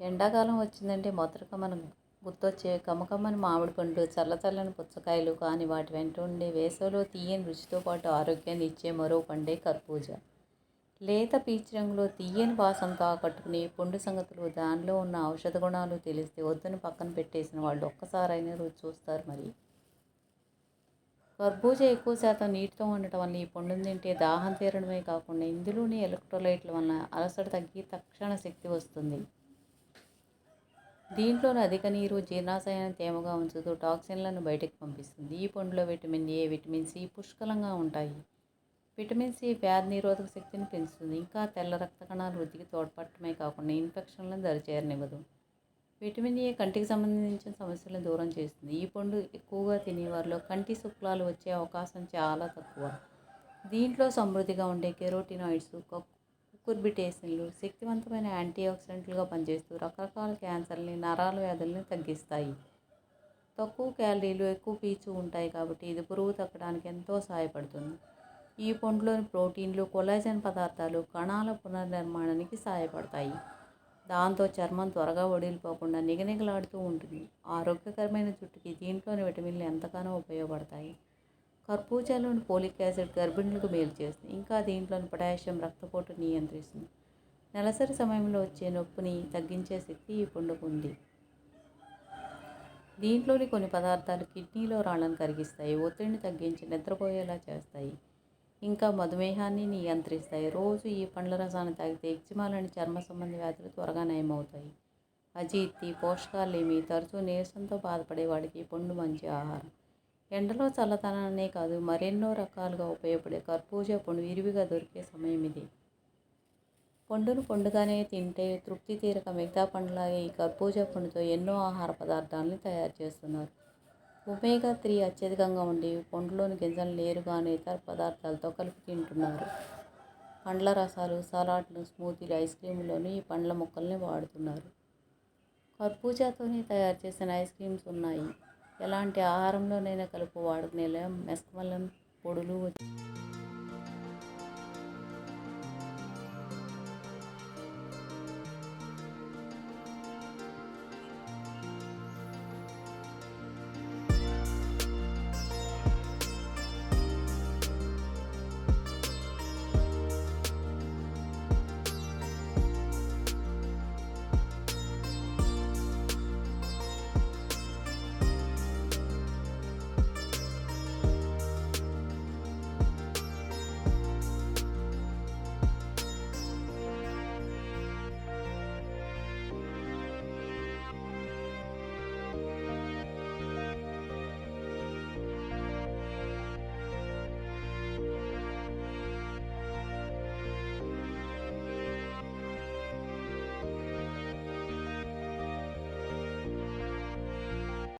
ఎండాకాలం వచ్చిందంటే మొదటగా మనం గుర్తొచ్చే కమ్మకమ్మని మామిడి పండు చల్ల చల్లని పుచ్చకాయలు కానీ వాటి వెంట ఉండే వేసవిలో తీయని రుచితో పాటు ఆరోగ్యాన్ని ఇచ్చే మరో పండే కర్బూజా. లేత పీచు రంగులో తీయని వాసనతో ఆకట్టుకుని పండు సంగతులు దానిలో ఉన్న ఔషధ గుణాలు తెలిస్తే వద్దని పక్కన పెట్టేసిన వాళ్ళు ఒక్కసారైనా రుచి చూస్తారు మరి. కర్బూజా ఎక్కువ శాతం నీటితో ఉండటం వల్ల ఈ పండును తింటే దాహం తీరడమే కాకుండా ఇందులోని ఎలక్ట్రోలైట్ల వలన అలసట తగ్గి తక్షణ శక్తి వస్తుంది. దీంట్లోని అధిక నీరు జీర్ణాశయాన్ని తేమగా ఉంచుతూ టాక్సిన్లను బయటకు పంపిస్తుంది. ఈ పండులో విటమిన్ ఏ విటమిన్ సి పుష్కలంగా ఉంటాయి. విటమిన్ సి వ్యాధి నిరోధక శక్తిని పెంచుతుంది. ఇంకా తెల్ల రక్త కణాల వృద్ధికి తోడ్పడటమే కాకుండా ఇన్ఫెక్షన్లను దరిచేరనివ్వదు. విటమిన్ ఏ కంటికి సంబంధించిన సమస్యలను దూరం చేస్తుంది. ఈ పండు ఎక్కువగా తినేవారిలో కంటి శుక్లాలు వచ్చే అవకాశం చాలా తక్కువ. దీంట్లో సమృద్ధిగా ఉండే కెరోటినాయిడ్స్ కుర్బిటేసిన్లు శక్తివంతమైన యాంటీ ఆక్సిడెంట్లుగా పనిచేస్తూ రకరకాల క్యాన్సర్ని నరాల వ్యాధుల్ని తగ్గిస్తాయి. తక్కువ క్యాలరీలు ఎక్కువ పీచు ఉంటాయి కాబట్టి ఇది పురుగు తగ్గడానికి ఎంతో సహాయపడుతుంది. ఈ పండులోని ప్రోటీన్లు కొలాజన్ పదార్థాలు కణాల పునర్నిర్మాణానికి సహాయపడతాయి. దాంతో చర్మం త్వరగా ఒడిలిపోకుండా నిగనిగలాడుతూ ఉంటుంది. ఆరోగ్యకరమైన జుట్టుకి దీంట్లోని విటమిన్లు ఎంతగానో ఉపయోగపడతాయి. కర్బూజాలోని పోలిక్ యాసిడ్ గర్భిణులకు మేలు చేస్తుంది. ఇంకా దీంట్లోని పొటాషియం రక్తపోటు నియంత్రిస్తుంది. నెలసరి సమయంలో వచ్చే నొప్పిని తగ్గించే శక్తి ఈ పండుకు ఉంది. దీంట్లోని కొన్ని పదార్థాలు కిడ్నీలో రాళ్ళను కరిగిస్తాయి. ఒత్తిడిని తగ్గించి నిద్రపోయేలా చేస్తాయి. ఇంకా మధుమేహాన్ని నియంత్రిస్తాయి. రోజు ఈ పండ్ల రసాన్ని తాగితే ఎగ్జిమాలని చర్మ సంబంధ వ్యాధులు త్వరగా నయమవుతాయి. అజీర్తి పోషకాలేమి తరచూ నీరసంతో బాధపడే వాడికి పండు మంచి ఆహారం. ఎండలో చల్లదనాన్నే కాదు మరెన్నో రకాలుగా ఉపయోగపడే కర్బూజా పండు విరివిగా దొరికే సమయం ఇది. పండును పండుగానే తింటే తృప్తి తీరక మిగతా పండులాగే ఈ కర్బూజా పండుతో ఎన్నో ఆహార పదార్థాలని తయారు చేస్తున్నారు. ఒమేగా త్రీ అత్యధికంగా ఉండి పండులోని గింజలు నేరుగానే ఇతర పదార్థాలతో కలిపి తింటున్నారు. పండ్ల రసాలు సలాడ్లు స్మూతీలు ఐస్ క్రీములోని ఈ పండ్ల మొక్కల్ని వాడుతున్నారు. కర్బూజాతోనే తయారు చేసిన ఐస్ క్రీమ్స్ ఉన్నాయి. ఎలాంటి ఆహారంలోనైనా కలుపు వాడుకునేలా మెస్కమలం పొడులు